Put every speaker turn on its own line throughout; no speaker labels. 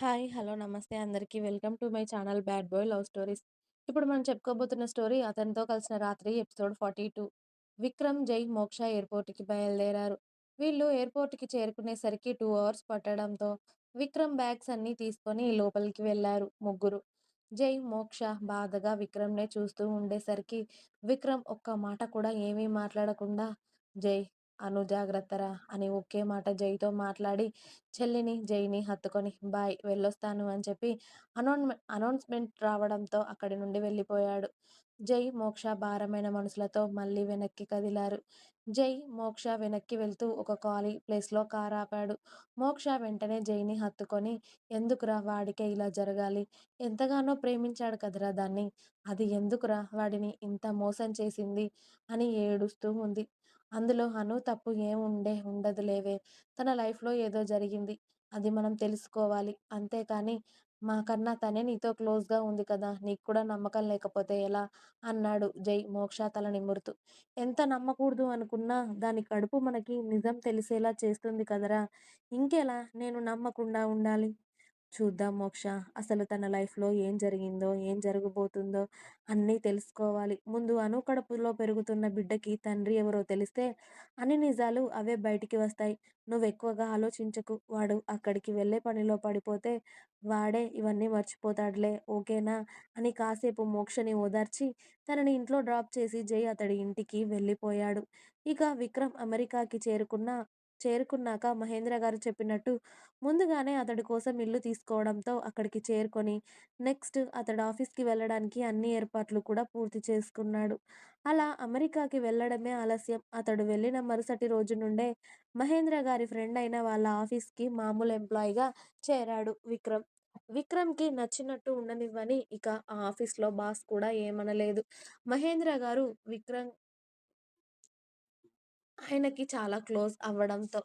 Hi. Hello. నమస్తే అందరికీ welcome to my channel 'bad boy love stories'. ఇప్పుడు మనం చెప్పుకోబోతున్న స్టోరీ 'అతనితో కలిసిన రాత్రి' ఎపిసోడ్ 42. విక్రమ్, జై, మోక్ష ఎయిర్‌పోర్ట్‌కి బయలుదేరారు. వీళ్ళు ఎయిర్‌పోర్ట్‌కి చేరుకునేసరికి టూ అవర్స్ పట్టడంతో విక్రమ్ బ్యాగ్స్ అన్నీ తీసుకొని లోపలికి వెళ్ళారు ముగ్గురు. జై, మోక్ష బాధగా విక్రమ్‌నే చూస్తూ ఉండేసరికి విక్రమ్ ఒక్క మాట కూడా ఏమీ మాట్లాడకుండా జై, అను జాగ్రత్తరా అని ఒకే మాట జైతో మాట్లాడి చెల్లిని, జైని హత్తుకొని బాయ్ వెళ్ళొస్తాను అని చెప్పి అనౌన్‌మె అనౌన్స్‌మెంట్ రావడంతో అక్కడి నుండి వెళ్ళిపోయాడు. జై, మోక్ష భారమైన మనసులతో మళ్ళీ వెనక్కి కదిలారు. జై, మోక్ష వెనక్కి వెళ్తూ ఒక ఖాళీ ప్లేస్‌లో కారాపాడు. మోక్ష వెంటనే జైని హత్తుకొని ఎందుకురా వాడికే ఇలా జరగాలి? ఎంతగానో ప్రేమించాడు కదరా దాన్ని. అది ఎందుకురా వాడిని ఇంత మోసం చేసింది అని ఏడుస్తూ ఉంది. అందులో అను తప్పు ఏముండే ఉండే ఉండదులేవే. తన లైఫ్‌లో ఏదో జరిగింది. అది మనం తెలుసుకోవాలి. అంతేకాని మాకన్నా తనే నీతో క్లోజ్‌గా ఉంది కదా! నీకు కూడా నమ్మకం లేకపోతే ఎలా? అన్నాడు జై మోక్ష తల నిమురుతూ. ఎంత నమ్మకూడదు అనుకున్నా దాని కడుపు మనకి నిజం తెలిసేలా చేస్తుంది కదరా! ఇంకెలా నేను నమ్మకుండా ఉండాలి? చూద్దాం మోక్ష. అసలు తన లైఫ్‌లో ఏం జరిగిందో, ఏం జరగబోతుందో అన్నీ తెలుసుకోవాలి. ముందు అను కడుపులో పెరుగుతున్న బిడ్డకి తండ్రి ఎవరో తెలిస్తే అన్ని నిజాలు అవే బయటికి వస్తాయి. నువ్వు ఎక్కువగా ఆలోచించకు. వాడు అక్కడికి వెళ్ళే పనిలో పడిపోతే వాడే ఇవన్నీ మర్చిపోతాడులే ఓకేనా? అని కాసేపు మోక్షని ఓదార్చి తనని ఇంట్లో డ్రాప్ చేసి జై అతడి ఇంటికి వెళ్ళిపోయాడు. ఇక విక్రమ్ అమెరికాకి చేరుకున్న చేరుకున్నాక మహేంద్ర గారు చెప్పినట్టు ముందుగానే అతడి కోసం ఇల్లు తీసుకోవడంతో అక్కడికి చేరుకొని నెక్స్ట్ అతడు ఆఫీస్‌కి వెళ్ళడానికి అన్ని ఏర్పాట్లు కూడా పూర్తి చేసుకున్నాడు. అలా అమెరికాకి వెళ్ళడమే ఆలస్యం. అతడు వెళ్ళిన మరుసటి రోజు నుండే మహేంద్ర గారి ఫ్రెండ్ అయిన వాళ్ళ ఆఫీస్‌కి మామూలు ఎంప్లాయీగా చేరాడు విక్రమ్. విక్రమ్‌కి నచ్చినట్టు ఉండనివ్వని ఇక ఆ ఆఫీస్‌లో బాస్ కూడా ఏమనలేదు. మహేంద్ర గారు విక్రమ్ ఆయనకి చాలా క్లోజ్ అవ్వడంతో.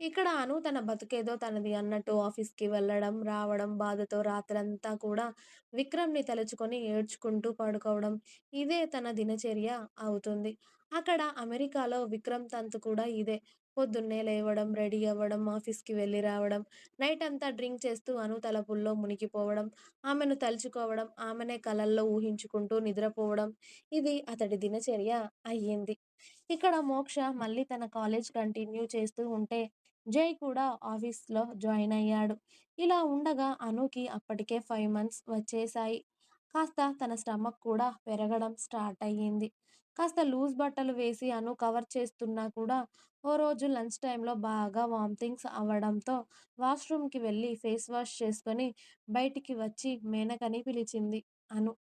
ఇక్కడ అను తన బతుకేదో తనది అన్నట్టు ఆఫీస్‌కి వెళ్ళడం, రావడం, బాధతో రాత్రంతా కూడా విక్రమ్‌ని తలుచుకొని ఏడ్చుకుంటూ పడుకోవడం ఇదే తన దినచర్య అవుతుంది. అక్కడ అమెరికాలో విక్రమ్ తంతు కూడా ఇదే. పొద్దున్నే లేవడం, రెడీ అవ్వడం, ఆఫీస్‌కి వెళ్ళి రావడం, నైట్ అంతా డ్రింక్ చేస్తూ అను తలపుల్లో మునిగిపోవడం, ఆమెను తలుచుకోవడం, ఆమెనే కలల్లో ఊహించుకుంటూ నిద్రపోవడం ఇది అతడి దినచర్య అయ్యింది. ఇక్కడ మోక్ష మళ్ళీ తన కాలేజ్ కంటిన్యూ చేస్తూ ఉంటే జై కూడా ఆఫీస్‌లో జాయిన్ అయ్యాడు. ఇలా ఉండగా అనుకి అప్పటికే ఫైవ్ మంత్స్ వచ్చేశాయి. కాస్త తన స్టమక్ కూడా పెరగడం స్టార్ట్ అయ్యింది. కాస్త లూజ్ బట్టలు వేసి అను కవర్ చేస్తున్నా కూడా ఓ రోజు లంచ్ టైంలో బాగా వామిటింగ్స్ అవ్వడంతో వాష్‌రూమ్‌కి వెళ్ళి ఫేస్ వాష్ చేసుకొని బయటికి వచ్చి మేనకని పిలిచింది అను.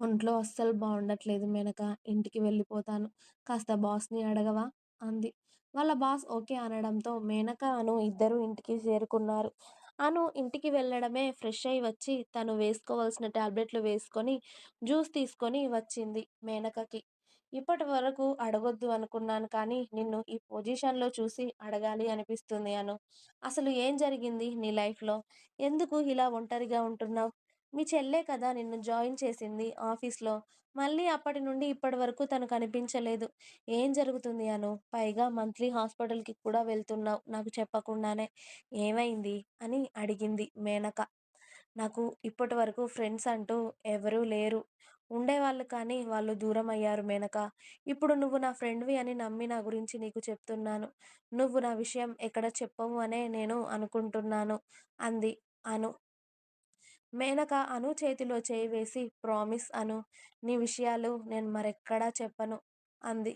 ఒంట్లో అస్సలు బాగుండట్లేదు మేనక ఇంటికి వెళ్ళిపోతాను. కాస్త బాస్‌ని అడగవా? అంది. వాళ్ళ బాస్ ఓకే అనడంతో మేనక, అను ఇద్దరు ఇంటికి చేరుకున్నారు. అను ఇంటికి వెళ్ళడమే ఫ్రెష్ అయి వచ్చి తను వేసుకోవాల్సిన టాబ్లెట్లు వేసుకొని జ్యూస్ తీసుకొని వచ్చింది మేనకకి. ఇప్పటి వరకు అడగొద్దు అనుకున్నాను కానీ నిన్ను ఈ పొజిషన్‌లో చూసి అడగాలి అనిపిస్తుంది అను. అసలు ఏం జరిగింది నీ లైఫ్‌లో? ఎందుకు ఇలా ఒంటరిగా ఉంటున్నావు మీ చెల్లే కదా నిన్ను జాయిన్ చేసింది ఆఫీస్‌లో. మళ్ళీ అప్పటి నుండి ఇప్పటి వరకు తను కనిపించలేదు. ఏం జరుగుతుంది అను? పైగా మంత్లీ హాస్పిటల్‌కి కూడా వెళ్తున్నావు నాకు చెప్పకుండానే. ఏమైంది? అని అడిగింది మేనక. నాకు ఇప్పటి వరకు ఫ్రెండ్స్ అంటూ ఎవరూ లేరు. ఉండేవాళ్ళు కానీ వాళ్ళు దూరమయ్యారు మేనకా. ఇప్పుడు నువ్వు నా ఫ్రెండ్‌వి అని నమ్మి నా గురించి నీకు చెప్తున్నాను. నువ్వు నా విషయం ఎక్కడ చెప్పవు అనే నేను అనుకుంటున్నాను అంది అను. మేనక అను చేతిలో చేయి వేసి ప్రామిస్ అను. నీ విషయాలు నేను మరెక్కడా చెప్పను అంది.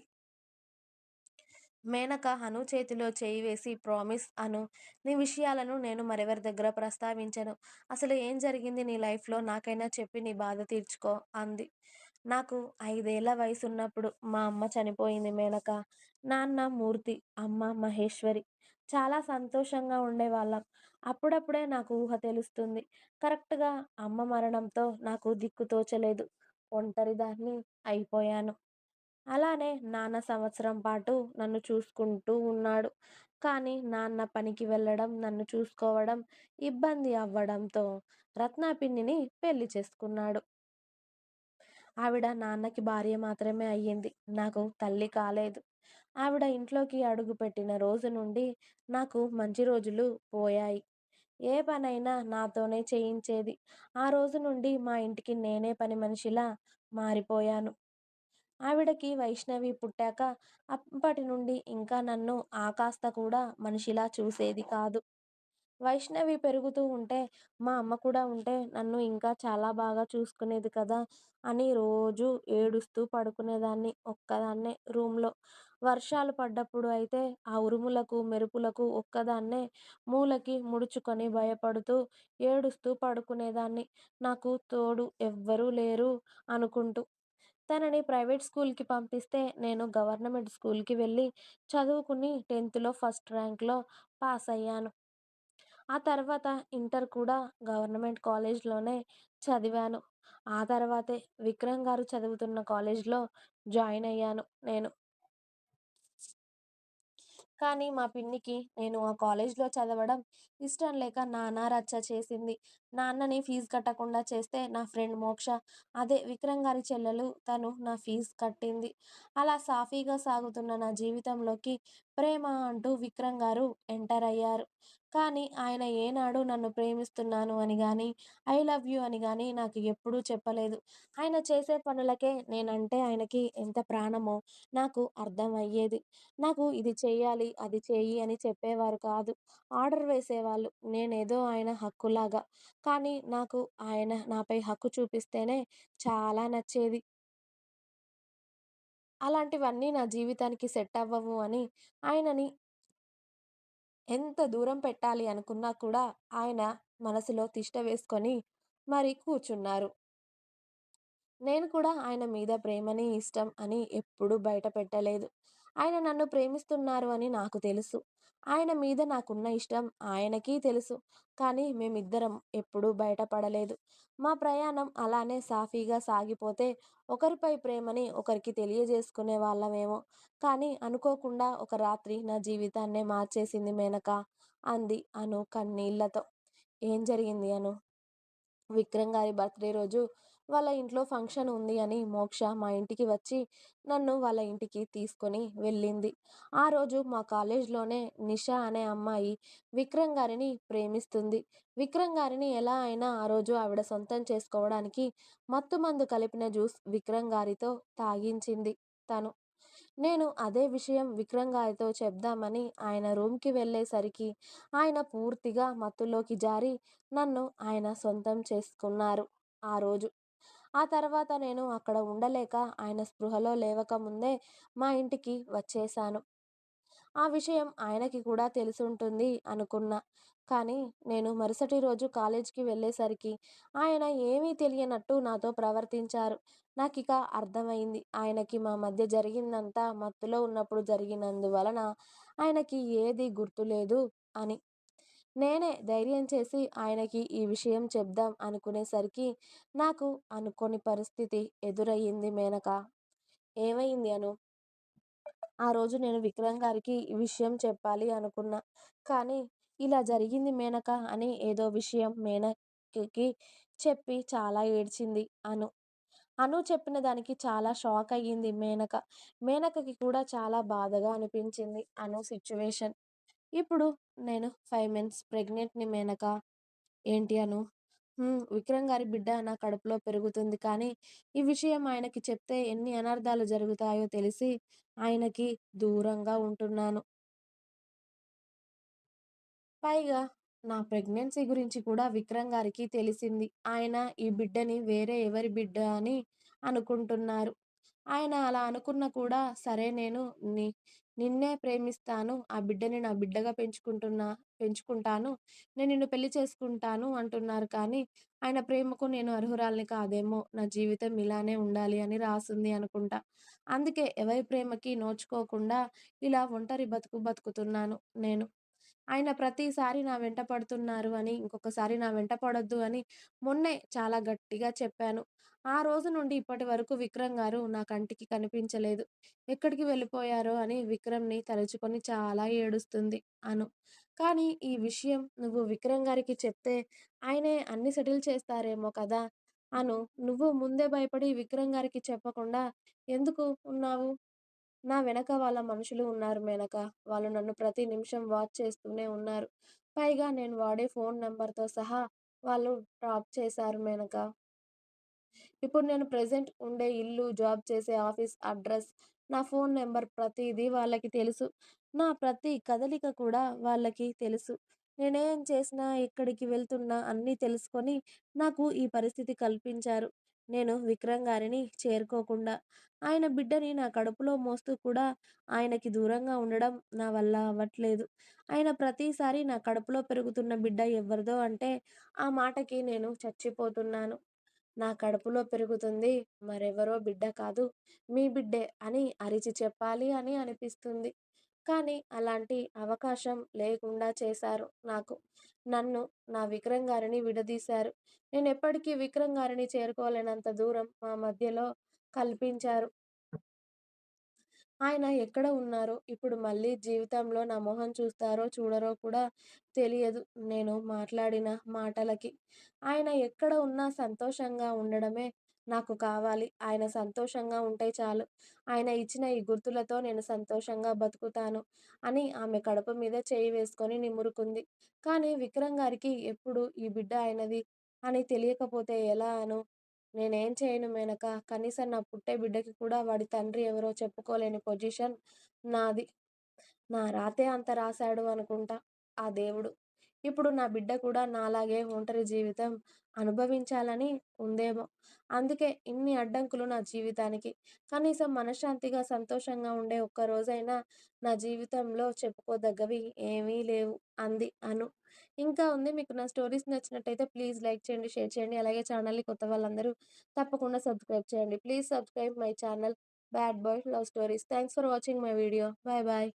మేనక అను చేతిలో చేయి వేసి ప్రామిస్ అను. నీ విషయాలను నేను మరెవరి దగ్గర ప్రస్తావించను. అసలు ఏం జరిగింది నీ లైఫ్‌లో నాకైనా చెప్పి నీ బాధ తీర్చుకో అంది. నాకు ఐదేళ్ళ వయసున్నప్పుడు మా అమ్మ చనిపోయింది మేనక నాన్న మూర్తి, అమ్మ మహేశ్వరి. చాలా సంతోషంగా ఉండేవాళ్ళం. అప్పుడప్పుడే నాకు ఊహ తెలుస్తుంది. కరెక్ట్‌గా అమ్మ మరణంతో నాకు దిక్కు తోచలేదు. ఒంటరిదాన్ని అయిపోయాను. అలానే నాన్న సంవత్సరం పాటు నన్ను చూసుకుంటూ ఉన్నాడు. కానీ నాన్న పనికి వెళ్ళడం, నన్ను చూసుకోవడం ఇబ్బంది అవ్వడంతో రత్న పిన్నిని పెళ్ళి చేసుకున్నాడు. ఆవిడ నాన్నకి భార్య మాత్రమే అయ్యింది. నాకు తల్లి కాలేదు. ఆవిడ ఇంట్లోకి అడుగుపెట్టిన రోజు నుండి నాకు మంచి రోజులు పోయాయి. ఏ పనైనా నాతోనే చేయించేది. ఆ రోజు నుండి మా ఇంటికి నేనే పనిమనిషిలా మారిపోయాను. ఆవిడకి వైష్ణవి పుట్టాక అప్పటి నుండి ఇంకా నన్ను ఆకాస్త కూడా మనిషిలా చూసేది కాదు. వైష్ణవి పెరుగుతూ ఉంటే మా అమ్మ కూడా ఉంటే నన్ను ఇంకా చాలా బాగా చూసుకునేది కదా అని రోజు ఏడుస్తూ పడుకునేదాన్ని ఒక్కదాన్నే రూంలో. వర్షాలు పడ్డప్పుడు అయితే ఆ ఉరుములకు, మెరుపులకు ఒక్కదాన్నే మూలకి ముడుచుకొని భయపడుతూ, ఏడుస్తూ పడుకునేదాన్ని. నాకు తోడు ఎవ్వరూ లేరు అనుకుంటూ. తనని ప్రైవేట్ స్కూల్కి పంపిస్తే నేను గవర్నమెంట్ స్కూల్కి వెళ్ళి చదువుకుని టెన్త్లో ఫస్ట్ ర్యాంక్లో పాస్ అయ్యాను ఆ తర్వాత ఇంటర్ కూడా గవర్నమెంట్ కాలేజ్లోనే చదివాను. ఆ తర్వాతే విక్రమ్ గారు చదువుతున్న కాలేజ్లో జాయిన్ అయ్యాను నేను. కానీ మా పిన్నికి నేను ఆ కాలేజ్లో చదవడం ఇష్టం లేక నానా రచ్చ చేసింది. నాన్నని ఫీజు కట్టకుండా చేస్తే నా ఫ్రెండ్ మోక్ష అదే విక్రమ్ గారి చెల్లెలు తను నా ఫీజు కట్టింది. అలా సాఫీగా సాగుతున్న నా జీవితంలోకి ప్రేమ అంటూ విక్రమ్ గారు ఎంటర్ అయ్యారు. కానీ ఆయన ఏనాడు నన్ను ప్రేమిస్తున్నాను అని కానీ ఐ లవ్ యూ అని కానీ నాకు ఎప్పుడూ చెప్పలేదు. ఆయన చేసే పనులకే నేనంటే ఆయనకి ఎంత ప్రాణమో నాకు అర్థం అయ్యేది. నాకు ఇది చేయాలి అది చెయ్యి అని చెప్పేవారు కాదు. ఆర్డర్ వేసేవాళ్ళు. నేనేదో ఆయన హక్కులాగా. కానీ నాకు ఆయన నాపై హక్కు చూపిస్తేనే చాలా నచ్చేది. అలాంటివన్నీ నా జీవితానికి సెట్ అవ్వవు అని ఆయనని ఎంత దూరం పెట్టాలి అనుకున్నా కూడా ఆయన మనసులో తిష్ట వేసుకొని మరి కూర్చున్నారు. నేను కూడా ఆయన మీద ప్రేమని, ఇష్టం అని ఎప్పుడూ బయట పెట్టలేదు. ఆయన నన్ను ప్రేమిస్తున్నారు అని నాకు తెలుసు. ఆయన మీద నాకున్న ఇష్టం ఆయనకీ తెలుసు. కానీ మేమిద్దరం ఎప్పుడూ బయటపడలేదు మా ప్రయాణం అలానే సాఫీగా సాగిపోతే ఒకరిపై ప్రేమని ఒకరికి తెలియజేసుకునే వాళ్ళమేమో. కానీ అనుకోకుండా ఒక రాత్రి నా జీవితాన్నే మార్చేసింది మేనక అంది అను కన్నీళ్ళతో. ఏం జరిగింది అను విక్రమ్ గారి బర్త్డే రోజు వాళ్ళ ఇంట్లో ఫంక్షన్ ఉంది అని మోక్ష మా ఇంటికి వచ్చి నన్ను వాళ్ళ ఇంటికి తీసుకొని వెళ్ళింది. ఆ రోజు మా కాలేజ్లోనే నిషా అనే అమ్మాయి విక్రమ్ గారిని ప్రేమిస్తుంది. విక్రమ్ గారిని ఎలా అయినా ఆ రోజు ఆవిడ సొంతం చేసుకోవడానికి మత్తు మందు కలిపిన జ్యూస్ విక్రమ్ గారితో తాగించింది తను. నేను అదే విషయం విక్రమ్ గారితో చెప్దామని ఆయన రూమ్కి వెళ్ళేసరికి ఆయన పూర్తిగా మత్తులోకి జారి నన్ను ఆయన సొంతం చేసుకున్నారు ఆ రోజు. ఆ తర్వాత నేను అక్కడ ఉండలేక ఆయన స్పృహలో లేవక ముందే మా ఇంటికి వచ్చేశాను. ఆ విషయం ఆయనకి కూడా తెలిసుంటుంది అనుకున్నా. కానీ నేను మరుసటి రోజు కాలేజీకి వెళ్ళేసరికి ఆయన ఏమీ తెలియనట్టు నాతో ప్రవర్తించారు. నాకు ఇక అర్థమైంది ఆయనకి మా మధ్య జరిగిందంతా మత్తులో ఉన్నప్పుడు జరిగినందువలన ఆయనకి ఏది గుర్తులేదు అని. నేనే ధైర్యం చేసి ఆయనకి ఈ విషయం చెప్దాం అనుకునేసరికి నాకు అనుకోని పరిస్థితి ఎదురయ్యింది మేనక ఏమైంది అను ఆ రోజు నేను విక్రమ్ గారికి ఈ విషయం చెప్పాలి అనుకున్నా. కానీ ఇలా జరిగింది మేనక అని ఏదో విషయం మేనకి చెప్పి చాలా ఏడ్చింది అను. అను చెప్పిన దానికి చాలా షాక్ అయ్యింది మేనక. మేనకకి కూడా చాలా బాధగా అనిపించింది అను సిచ్యువేషన్ ఇప్పుడు నేను ఫైవ్ మంత్స్ ప్రెగ్నెంట్ని మేనక ఏంటి అను విక్రమ్ గారి బిడ్డ నా కడుపులో పెరుగుతుంది కానీ ఈ విషయం ఆయనకి చెప్తే ఎన్ని అనర్థాలు జరుగుతాయో తెలిసి ఆయనకి దూరంగా ఉంటున్నాను. పైగా నా ప్రెగ్నెన్సీ గురించి కూడా విక్రమ్ గారికి తెలిసింది. ఆయన ఈ బిడ్డని వేరే ఎవరి బిడ్డ అని అనుకుంటున్నారు. ఆయన అలా అనుకున్నా కూడా సరే నేను ని నిన్నే ప్రేమిస్తాను. ఆ బిడ్డని నా బిడ్డగా పెంచుకుంటున్నా పెంచుకుంటాను. నేను నిన్ను పెళ్ళి చేసుకుంటాను అంటున్నారు కానీ ఆయన ప్రేమకు నేను అర్హురాల్ని కాదేమో. నా జీవితం ఇలానే ఉండాలి అని రాసుంది అనుకుంటా. అందుకే ఎవరి ప్రేమకి నోచుకోకుండా ఇలా ఒంటరి బతుకు బతుకుతున్నాను నేను. ఆయన ప్రతిసారి నా వెంట పడుతున్నారు అని, ఇంకొకసారి నా వెంట పడొద్దు అని మొన్నే చాలా గట్టిగా చెప్పాను. ఆ రోజు నుండి ఇప్పటి వరకు విక్రమ్ గారు నా కంటికి కనిపించలేదు. ఎక్కడికి వెళ్ళిపోయారో అని విక్రమ్ని తలుచుకొని చాలా ఏడుస్తుంది అను. కానీ ఈ విషయం నువ్వు విక్రమ్ గారికి చెప్తే ఆయనే అన్ని సెటిల్ చేస్తారేమో కదా! అను నువ్వు ముందే భయపడి విక్రమ్ గారికి చెప్పకుండా ఎందుకు ఉన్నావు? నా వెనక వాళ్ళ మనుషులు ఉన్నారు మేనక వాళ్ళు నన్ను ప్రతి నిమిషం వాచ్ చేస్తూనే ఉన్నారు. పైగా నేను వాడే ఫోన్ నెంబర్తో సహా వాళ్ళు డ్రాప్ చేశారు మేనక ఇప్పుడు నేను ప్రజెంట్ ఉండే ఇల్లు, జాబ్ చేసే ఆఫీస్ అడ్రస్, నా ఫోన్ నెంబర్ ప్రతిదీ వాళ్ళకి తెలుసు. నా ప్రతి కదలిక కూడా వాళ్ళకి తెలుసు. నేనేం చేసినా, ఎక్కడికి వెళ్తున్నా అన్నీ తెలుసుకొని నాకు ఈ పరిస్థితి కల్పించారు. నేను విక్రమ్ గారిని చేరుకోకుండా, ఆయన బిడ్డని నా కడుపులో మోస్తూ కూడా ఆయనకి దూరంగా ఉండడం నా వల్ల అవ్వట్లేదు. ఆయన ప్రతిసారి నా కడుపులో పెరుగుతున్న బిడ్డ ఎవరిదో అంటే ఆ మాటకి నేను చచ్చిపోతున్నాను. నా కడుపులో పెరుగుతుంది మరెవరో బిడ్డ కాదు మీ బిడ్డే అని అరిచి చెప్పాలి అని అనిపిస్తుంది. కానీ అలాంటి అవకాశం లేకుండా చేశారు నాకు. నన్ను, నా విక్రమ్ గారిని విడదీశారు. నేను ఎప్పటికీ విక్రమ్ గారిని చేరుకోలేనంత దూరం మా మధ్యలో కల్పించారు. ఆయన ఎక్కడ ఉన్నారో, ఇప్పుడు మళ్ళీ జీవితంలో నా మొహం చూస్తారో చూడరో కూడా తెలియదు నేను మాట్లాడిన మాటలకి. ఆయన ఎక్కడ ఉన్నా సంతోషంగా ఉండడమే నాకు కావాలి. ఆయన సంతోషంగా ఉంటే చాలు. ఆయన ఇచ్చిన ఈ గుర్తులతో నేను సంతోషంగా బతుకుతాను అని ఆమె కడుపు మీద చేయి వేసుకొని నిమురుకుంది. కానీ విక్రమ్ గారికి ఎప్పుడు ఈ బిడ్డ ఆయనది అని తెలియకపోతే ఎలా అను? నేనేం చేయను మేనక కనీసం నా పుట్టే బిడ్డకి కూడా వాడి తండ్రి ఎవరో చెప్పుకోలేని పొజిషన్ నాది. నా రాతే అంత రాశాడు అనుకుంటా ఆ దేవుడు. ఇప్పుడు నా బిడ్డ కూడా నాలాగే ఒంటరి జీవితం అనుభవించాలని ఉందేమో! అందుకే ఇన్ని అడ్డంకులు నా జీవితానికి. కనీసం మనశ్శాంతిగా, సంతోషంగా ఉండే ఒక్క రోజైనా నా జీవితంలో చెప్పుకోదగ్గవి ఏమీ లేవు అంది అను. ఇంకా ఉంది. మీకు నా స్టోరీస్ నచ్చినట్టయితే ప్లీజ్ లైక్ చేయండి, షేర్ చేయండి. అలాగే ఛానల్‌ని కొత్త వాళ్ళందరూ తప్పకుండా సబ్స్క్రైబ్ చేయండి. Please subscribe my channel bad boy love stories. Thanks for watching my video. Bye bye.